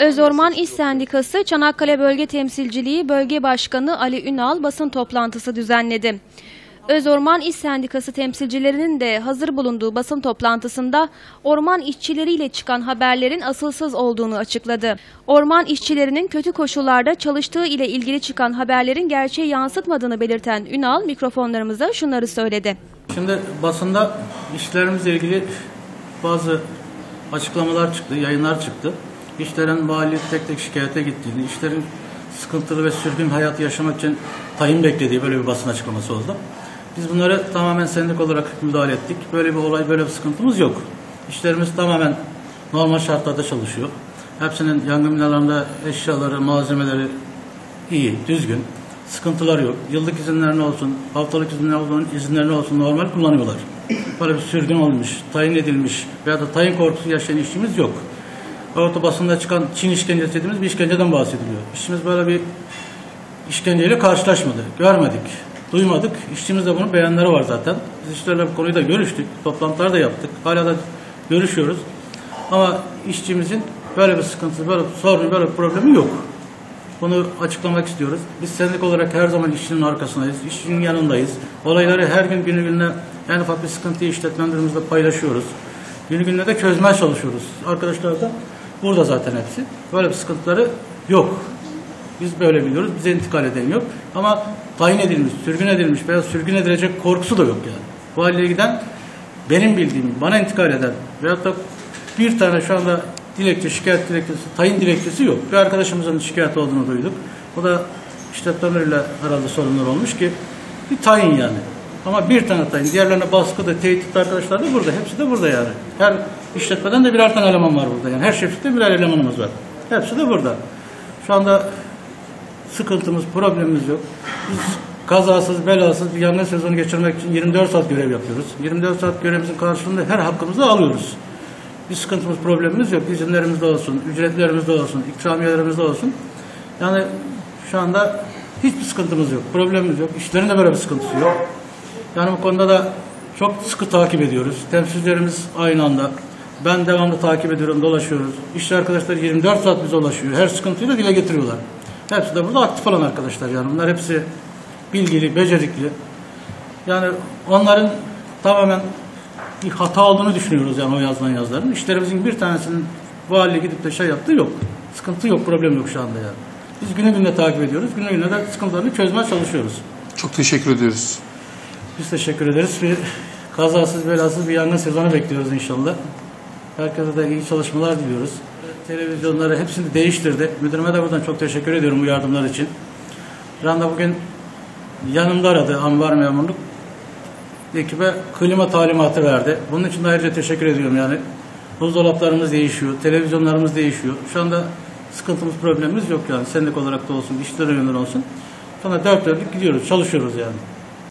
Özorman İş Sendikası Çanakkale Bölge Temsilciliği Bölge Başkanı Ali Ünal basın toplantısı düzenledi. Özorman İş Sendikası temsilcilerinin de hazır bulunduğu basın toplantısında orman işçileriyle çıkan haberlerin asılsız olduğunu açıkladı. Orman işçilerinin kötü koşullarda çalıştığı ile ilgili çıkan haberlerin gerçeği yansıtmadığını belirten Ünal mikrofonlarımıza şunları söyledi. Şimdi basında işlerimizle ilgili bazı açıklamalar çıktı, yayınlar çıktı. İşlerin vali tek tek şikayete gittiğini, işlerin sıkıntılı ve sürgün hayatı yaşamak için tayin beklediği böyle bir basın açıklaması oldu. Biz bunları tamamen sendik olarak müdahale ettik. Böyle bir olay, böyle bir sıkıntımız yok. İşlerimiz tamamen normal şartlarda çalışıyor. Hepsinin yangın binalarında eşyaları, malzemeleri iyi, düzgün. Sıkıntılar yok. Yıllık izinlerine olsun, haftalık izinlerine olsun normal kullanıyorlar. Böyle bir sürgün olmuş, tayin edilmiş veya da tayin korkusu yaşayan işçimiz yok. Orta basında çıkan Çin işkencesi dediğimiz bir işkenceden bahsediliyor. İşçimiz böyle bir işkenceyle karşılaşmadı, görmedik, duymadık. İşçimizde bunun beyanları var zaten. Biz işlerle bu konuyu da görüştük, toplantılar da yaptık. Hala da görüşüyoruz. Ama işçimizin böyle bir sıkıntısı, böyle bir sorunu, böyle bir problemi yok. Bunu açıklamak istiyoruz. Biz sendik olarak her zaman işçinin arkasındayız, işçinin yanındayız. Olayları her gün günü gününe en ufak bir sıkıntıyı işletmelerimizle paylaşıyoruz. Günü gününe de çözmeye çalışıyoruz. Arkadaşlar da burada zaten hepsi. Böyle bir sıkıntıları yok. Biz böyle biliyoruz. Bize intikal eden yok. Ama tayin edilmiş, sürgün edilmiş veya sürgün edilecek korkusu da yok yani. Bu haliyle giden benim bildiğim, bana intikal eden veyahut da bir tane şu anda dilekçe, şikayet dilekçesi, tayin dilekçesi yok. Bir arkadaşımızın şikayet olduğunu duyduk. O da işletmeleriyle herhalde sorunlar olmuş ki bir tayin yani. Ama bir tane tayin. Diğerlerine baskı da, tehdit arkadaşlar da burada. Hepsi de burada yani. Her işletmeden de birer tane eleman var burada. Yani her şefte birer elemanımız var. Hepsi de burada. Şu anda sıkıntımız, problemimiz yok. Biz kazasız, belasız bir yangın sezonu geçirmek için 24 saat görev yapıyoruz. 24 saat görevimizin karşılığında her hakkımızı alıyoruz. Bir sıkıntımız, problemimiz yok. İzinlerimiz de olsun, ücretlerimiz de olsun, ikramiyelerimiz de olsun. Yani şu anda hiçbir sıkıntımız yok, problemimiz yok. İşlerin de böyle bir sıkıntısı yok. Yani bu konuda da çok sıkı takip ediyoruz. Temsilcilerimiz aynı anda. Ben devamlı takip ediyorum, dolaşıyoruz. İşçi arkadaşlar 24 saat bize ulaşıyor. Her sıkıntıyı da dile getiriyorlar. Hepsi de burada aktif olan arkadaşlar yani. Bunlar hepsi bilgili, becerikli. Yani onların tamamen bir hata olduğunu düşünüyoruz yani o yazılan yazıların. İşlerimizin bir tanesinin vali gidip de şey yaptığı yok. Sıkıntı yok, problem yok şu anda yani. Biz günü gününe takip ediyoruz. Günü gününe de sıkıntılarını çözmeye çalışıyoruz. Çok teşekkür ediyoruz. Biz teşekkür ederiz. Bir kazasız belasız bir yangın sezonu bekliyoruz inşallah. Herkese de iyi çalışmalar diliyoruz. Televizyonları hepsini değiştirdi. Müdürüme de buradan çok teşekkür ediyorum bu yardımlar için. Şu anda bugün yanımda aradı ambar memurluk. Ekibe klima talimatı verdi. Bunun için de ayrıca teşekkür ediyorum yani. Buzdolaplarımız değişiyor, televizyonlarımız değişiyor. Şu anda sıkıntımız, problemimiz yok yani. Sendik olarak da olsun, işler yönleri olsun. Sonra dört dörtlük gidiyoruz, çalışıyoruz yani.